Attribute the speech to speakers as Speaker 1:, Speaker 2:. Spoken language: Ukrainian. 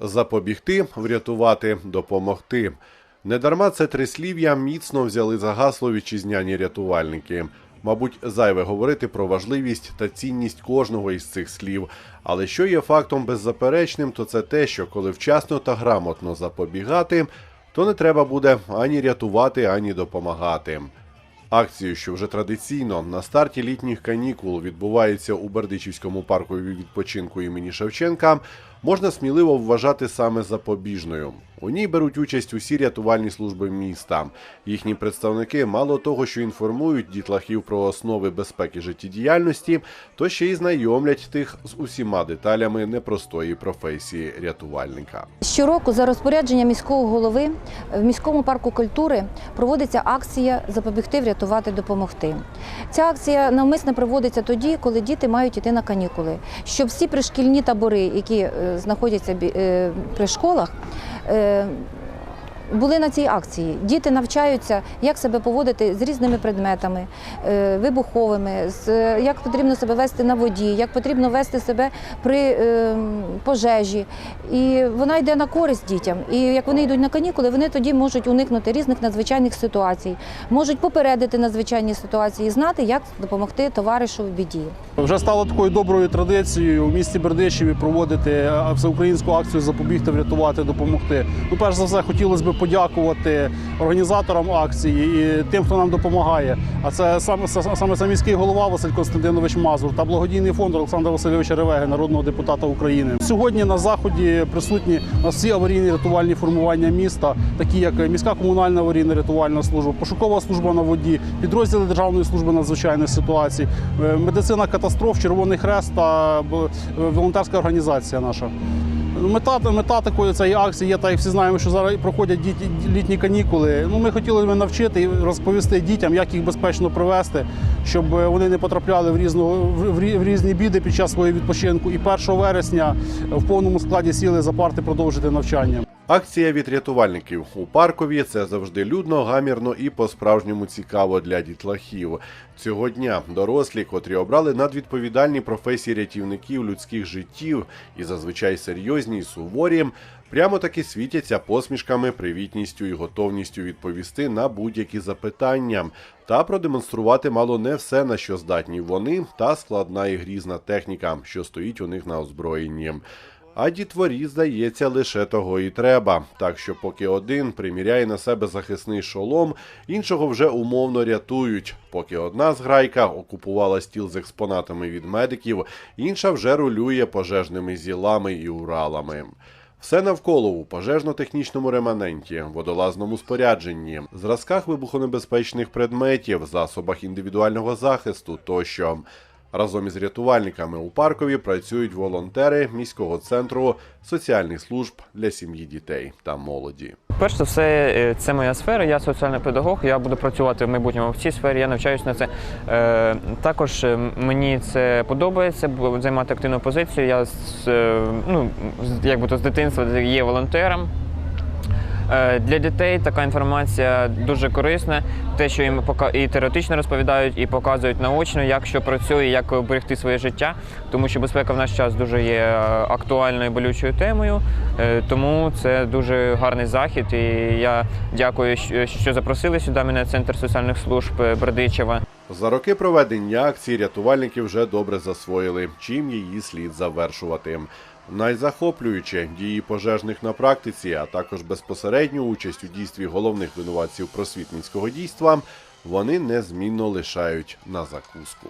Speaker 1: Запобігти, врятувати, допомогти. Недарма це трислів'я міцно взяли за гасло вітчизняні рятувальники. Мабуть, зайве говорити про важливість та цінність кожного із цих слів. Але що є фактом беззаперечним, то це те, що коли вчасно та грамотно запобігати, то не треба буде ані рятувати, ані допомагати. Акцію, що вже традиційно на старті літніх канікул відбувається у Бердичівському парку відпочинку імені Шевченка, можна сміливо вважати саме запобіжною. У ній беруть участь усі рятувальні служби міста. Їхні представники мало того, що інформують дітлахів про основи безпеки життєдіяльності, то ще й знайомлять тих з усіма деталями непростої професії рятувальника.
Speaker 2: Щороку за розпорядженням міського голови в міському парку культури проводиться акція Запобігти, врятувати, допомогти. Ця акція навмисно проводиться тоді, коли діти мають іти на канікули, щоб всі пришкільні табори, які е, знаходяться е, при школах, е, були на цій акції. Діти навчаються, як себе поводити з різними предметами, е, вибуховими, як потрібно себе вести на воді, як потрібно вести себе при е, пожежі. І вона йде на користь дітям. І як вони йдуть на канікули, вони тоді можуть уникнути різних надзвичайних ситуацій, можуть попередити надзвичайні ситуації, знати, як допомогти товаришу в біді.
Speaker 3: Вже стало такою доброю традицією в місті Бердичеві проводити е, всеукраїнську акцію запобігти, врятувати, допомогти. Ну, перш за все, хотілося б подякувати організаторам акції і тим, хто нам допомагає. А це саме саме це міський голова Василь Константинович Мазур та благодійний фонд Олександра Васильовича Ревеги, народного депутата України. Сьогодні на заході присутні у нас всі аварійні рятувальні формування міста, такі як міська комунальна аварійна рятувальна служба, пошукова служба на воді, підрозділи Державної служби надзвичайних ситуацій, е, медицина катастроф, Червоний Хрест та волонтерська організація наша. Мета, мета такої цієї акції є, так як всі знаємо, що зараз проходять діті, літні канікули. Ну, ми хотіли б навчити і розповісти дітям, як їх безпечно провести, щоб вони не потрапляли в, різну, в різні біди під час свого відпочинку. І 1 вересня в повному складі сіли за парти продовжити навчання.
Speaker 1: Акція від рятувальників у паркові це завжди людно, гамірно і по-справжньому цікаво для дітлахів. Цього дня дорослі, котрі обрали надвідповідальні професії рятівників людських життів і зазвичай серйозні і суворі, прямо таки світяться посмішками, привітністю і готовністю відповісти на будь-які запитання та продемонструвати мало не все, на що здатні вони, та складна і грізна техніка, що стоїть у них на озброєнні. А дітворі, здається, лише того і треба. Так що, поки один приміряє на себе захисний шолом, іншого вже умовно рятують. Поки одна зграйка окупувала стіл з експонатами від медиків, інша вже рулює пожежними зілами і уралами. Все навколо у пожежно-технічному реманенті, водолазному спорядженні, зразках вибухонебезпечних предметів, засобах індивідуального захисту тощо. Разом із рятувальниками у паркові працюють волонтери міського центру соціальних служб для сім'ї дітей та молоді.
Speaker 4: Перш за все, е, це моя сфера. Я соціальний педагог. Я буду працювати в майбутньому в цій сфері. Я навчаюся на це. Е, Також е, мені це подобається, займати активну позицію. Я з, ну, з- як би то з дитинства є волонтером. Е, Для дітей така інформація дуже корисна. Те, що їм і теоретично розповідають, і показують наочно, як що працює, як берегти своє життя, тому що безпека в наш час дуже є е, актуальною болючою темою. Е, Тому це дуже гарний захід. І я дякую, що- запросили сюди мене центр соціальних служб Бердичева.
Speaker 1: За роки проведення акції рятувальники вже добре засвоїли, чим її слід завершувати. Найзахоплююче дії пожежних на практиці, а також безпосередню участь у дійстві головних винуватців просвітницького дійства, вони незмінно лишають на закуску.